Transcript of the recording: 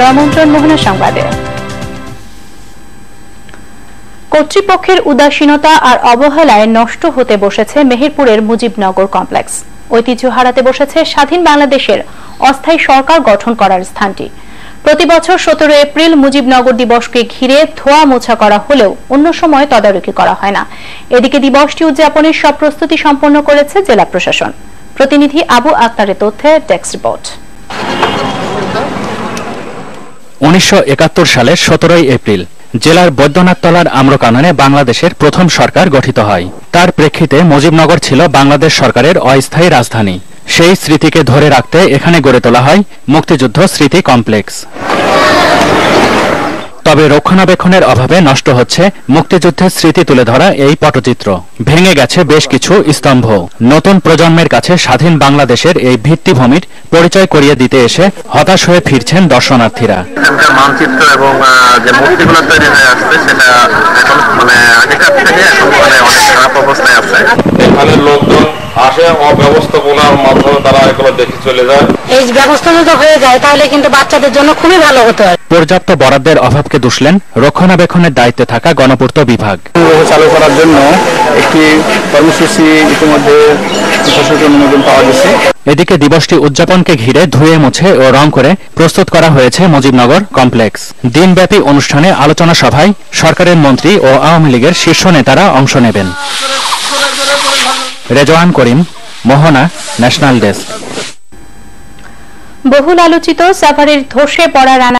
আমন্ত্রণ, মোহনা সংবাদে। কর্তৃপক্ষের উদাসীনতা আর অবহেলায় নষ্ট হতে বসেছে মেহেরপুরের মুজিবনগর কমপ্লেক্স। ঐতিহ্য হারাতে বসেছে স্বাধীন বাংলাদেশের অস্থায়ী সরকার গঠন করার স্থানটি। প্রতি বছর সতেরো এপ্রিল মুজিবনগর দিবসকে ঘিরে ধোয়া মোছা করা হলেও অন্য সময় তদারকি করা হয় না। এদিকে দিবসটি উদযাপনের সব প্রস্তুতি সম্পন্ন করেছে জেলা প্রশাসন। প্রতিনিধি আবু আক্তারের তথ্যে ডেস্ক রিপোর্ট। উনিশশো একাত্তর সালের সতেরোই এপ্রিল, জেলার বৈদ্যনাথতলার আম্রকাননে বাংলাদেশের প্রথম সরকার গঠিত হয়। তার প্রেক্ষিতে মুজিবনগর ছিল বাংলাদেশ সরকারের অস্থায়ী রাজধানী। সেই স্মৃতিকে ধরে রাখতে এখানে গড়ে তোলা হয় মুক্তিযুদ্ধ স্মৃতি কমপ্লেক্স। তবে রক্ষণাবেক্ষণের অভাবে নষ্ট হচ্ছে মুক্তিযুদ্ধের স্মৃতি তুলে ধরা এই পটচিত্র। ভেঙে গেছে বেশ কিছু স্তম্ভ। নতুন প্রজন্মের কাছে স্বাধীন বাংলাদেশের এই ভিত্তিভূমির পরিচয় করিয়ে দিতে এসে হতাশ হয়ে ফিরছেন দর্শনার্থীরা। মানচিত্র এবং যে মূর্তিগুলো তৈরি হয়ে আসছে সেটা এখন মানে আগেকার থেকে এখন মানে অনেক খারাপ অবস্থায় আছে। এখানে লোকজন আসে অব্যবস্থাপনার মাধ্যমে তারা এগুলো চলে যায় এই ব্যবস্থা যদি হয়ে যায় তাহলে কিন্তু বাচ্চাদের জন্য খুবই ভালো হতো পর্যাপ্ত বরাদ্দের অভাবকে দুষলেন রক্ষণাবেক্ষণের দায়িত্বে থাকা গণপূর্ত বিভাগ। চালু করার জন্য একটি কর্মসূচি ইতিমধ্যে অনুমোদন পাওয়া গেছে। এদিকে দিবসটি উদযাপনকে ঘিরে ধুয়ে মুছে ও রং করে প্রস্তুত করা হয়েছে মুজিবনগর কমপ্লেক্স। দিনব্যাপী অনুষ্ঠানে আলোচনা সভায় সরকারের মন্ত্রী ও আওয়ামী লীগের শীর্ষ নেতারা অংশ নেবেন। Rezwan Karim Mohona national desk. বহুল আলোচিত সাভারের ধসে পড়া রানা